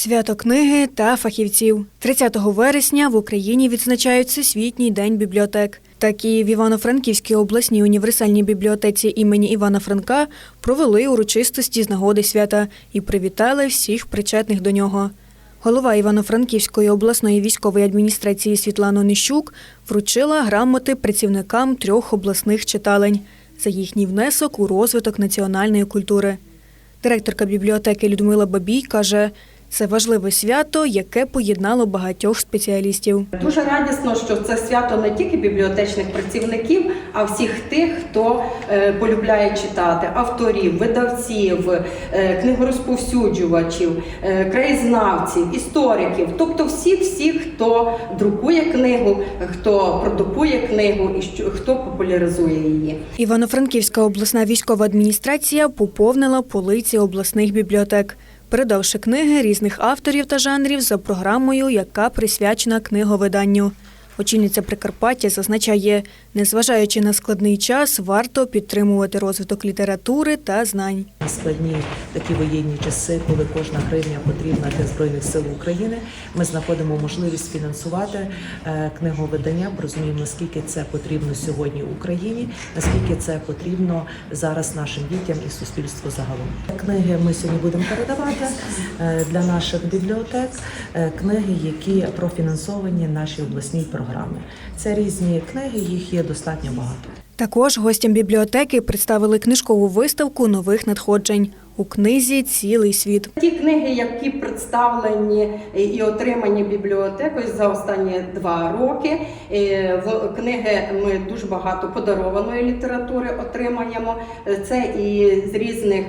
Свято книги та фахівців. 30 вересня в Україні відзначають Всесвітній день бібліотек. Так і в Івано-Франківській обласній універсальній бібліотеці імені Івана Франка провели урочистості з нагоди свята і привітали всіх причетних до нього. Голова Івано-Франківської обласної військової адміністрації Світлана Нищук вручила грамоти працівникам трьох обласних читалень за їхній внесок у розвиток національної культури. Директорка бібліотеки Людмила Бабій каже, це важливе свято, яке поєднало багатьох спеціалістів. Дуже радісно, що це свято не тільки бібліотечних працівників, а всіх тих, хто е, полюбляє читати, авторів, видавців, е, книгорозповсюджувачів, е, краєзнавців, істориків, тобто всіх, всіх, хто друкує книгу, хто продукує книгу і хто популяризує її. Івано-Франківська обласна військова адміністрація поповнила полиці обласних бібліотек, передавши книги різних авторів та жанрів за програмою, яка присвячена книговиданню. Очільниця Прикарпаття зазначає, незважаючи на складний час, варто підтримувати розвиток літератури та знань. Складні такі воєнні часи, коли кожна гривня потрібна для збройних сил України. Ми знаходимо можливість фінансувати е, книговидання. Розуміємо, наскільки це потрібно сьогодні Україні, наскільки це потрібно зараз нашим дітям і суспільству загалом. Книги ми сьогодні будемо передавати е, для наших бібліотек. е, Книги, які профінансовані нашій обласній програмі. Це різні книги, їх є достатньо багато. Також гостям бібліотеки представили книжкову виставку нових надходжень у книзі Цілий світ. Ті книги, які представлені і отримані бібліотекою за останні два роки. е, В книги ми дуже багато подарованої літератури отримаємо. Е, Це і з різних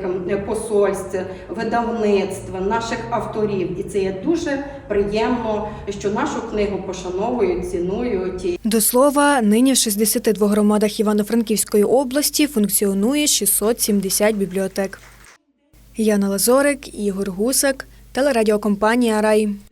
посольств, видавництв, наших авторів. І це є дуже приємно, що нашу книгу пошановують, цінують. До слова, нині в 62 громадах Івано-Франківської області функціонує 670 бібліотек. Яна Лазорик, Ігор Гусак, телерадіокомпанія Рай.